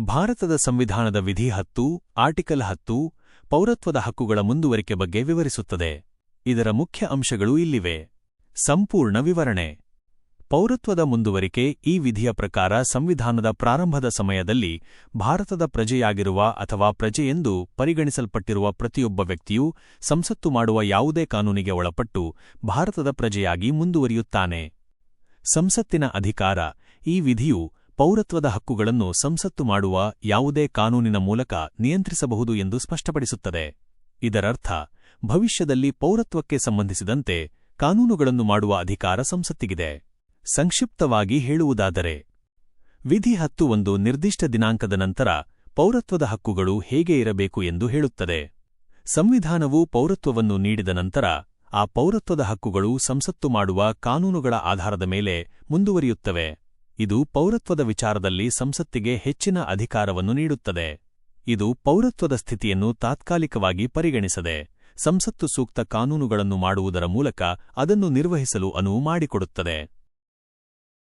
ಭಾರತದ ಸಂವಿಧಾನದ ವಿಧಿ ಹತ್ತು, ಆರ್ಟಿಕಲ್ ಹತ್ತು, ಪೌರತ್ವದ ಹಕ್ಕುಗಳ ಮುಂದುವರಿಕೆ ಬಗ್ಗೆ ವಿವರಿಸುತ್ತದೆ. ಇದರ ಮುಖ್ಯ ಅಂಶಗಳು ಇಲ್ಲಿವೆ. ಸಂಪೂರ್ಣ ವಿವರಣೆ. ಪೌರತ್ವದ ಮುಂದುವರಿಕೆ ಈ ವಿಧಿಯ ಪ್ರಕಾರ ಸಂವಿಧಾನದ ಪ್ರಾರಂಭದ ಸಮಯದಲ್ಲಿ ಭಾರತದ ಪ್ರಜೆಯಾಗಿರುವ ಅಥವಾ ಪ್ರಜೆಯೆಂದು ಪರಿಗಣಿಸಲ್ಪಟ್ಟಿರುವ ಪ್ರತಿಯೊಬ್ಬ ವ್ಯಕ್ತಿಯು ಸಂಸತ್ತು ಮಾಡುವ ಯಾವುದೇ ಕಾನೂನಿಗೆ ಒಳಪಟ್ಟು ಭಾರತದ ಪ್ರಜೆಯಾಗಿ ಮುಂದುವರಿಯುತ್ತಾನೆ. ಸಂಸತ್ತಿನ ಅಧಿಕಾರ ಈ ವಿಧಿಯು ಪೌರತ್ವದ ಹಕ್ಕುಗಳನ್ನು ಸಂಸತ್ತು ಮಾಡುವ ಯಾವುದೇ ಕಾನೂನಿನ ಮೂಲಕ ನಿಯಂತ್ರಿಸಬಹುದು ಎಂದು ಸ್ಪಷ್ಟಪಡಿಸುತ್ತದೆ. ಇದರರ್ಥ, ಭವಿಷ್ಯದಲ್ಲಿ ಪೌರತ್ವಕ್ಕೆ ಸಂಬಂಧಿಸಿದಂತೆ ಕಾನೂನುಗಳನ್ನು ಮಾಡುವ ಅಧಿಕಾರ ಸಂಸತ್ತಿಗಿದೆ. ಸಂಕ್ಷಿಪ್ತವಾಗಿ ಹೇಳುವುದಾದರೆ, ವಿಧಿ ಹತ್ತು ಒಂದು ನಿರ್ದಿಷ್ಟ ದಿನಾಂಕದ ನಂತರ ಪೌರತ್ವದ ಹಕ್ಕುಗಳು ಹೇಗೆ ಇರಬೇಕು ಎಂದು ಹೇಳುತ್ತದೆ. ಸಂವಿಧಾನವು ಪೌರತ್ವವನ್ನು ನೀಡಿದ ನಂತರ ಆ ಪೌರತ್ವದ ಹಕ್ಕುಗಳು ಸಂಸತ್ತು ಮಾಡುವ ಕಾನೂನುಗಳ ಆಧಾರದ ಮೇಲೆ ಮುಂದುವರಿಯುತ್ತವೆ. ಇದು ಪೌರತ್ವದ ವಿಚಾರದಲ್ಲಿ ಸಂಸತ್ತಿಗೆ ಹೆಚ್ಚಿನ ಅಧಿಕಾರವನ್ನು ನೀಡುತ್ತದೆ. ಇದು ಪೌರತ್ವದ ಸ್ಥಿತಿಯನ್ನು ತಾತ್ಕಾಲಿಕವಾಗಿ ಪರಿಗಣಿಸದೆ, ಸಂಸತ್ತು ಸೂಕ್ತ ಕಾನೂನುಗಳನ್ನು ಮಾಡುವುದರ ಮೂಲಕ ಅದನ್ನು ನಿರ್ವಹಿಸಲು ಅನುವು ಮಾಡಿಕೊಡುತ್ತದೆ.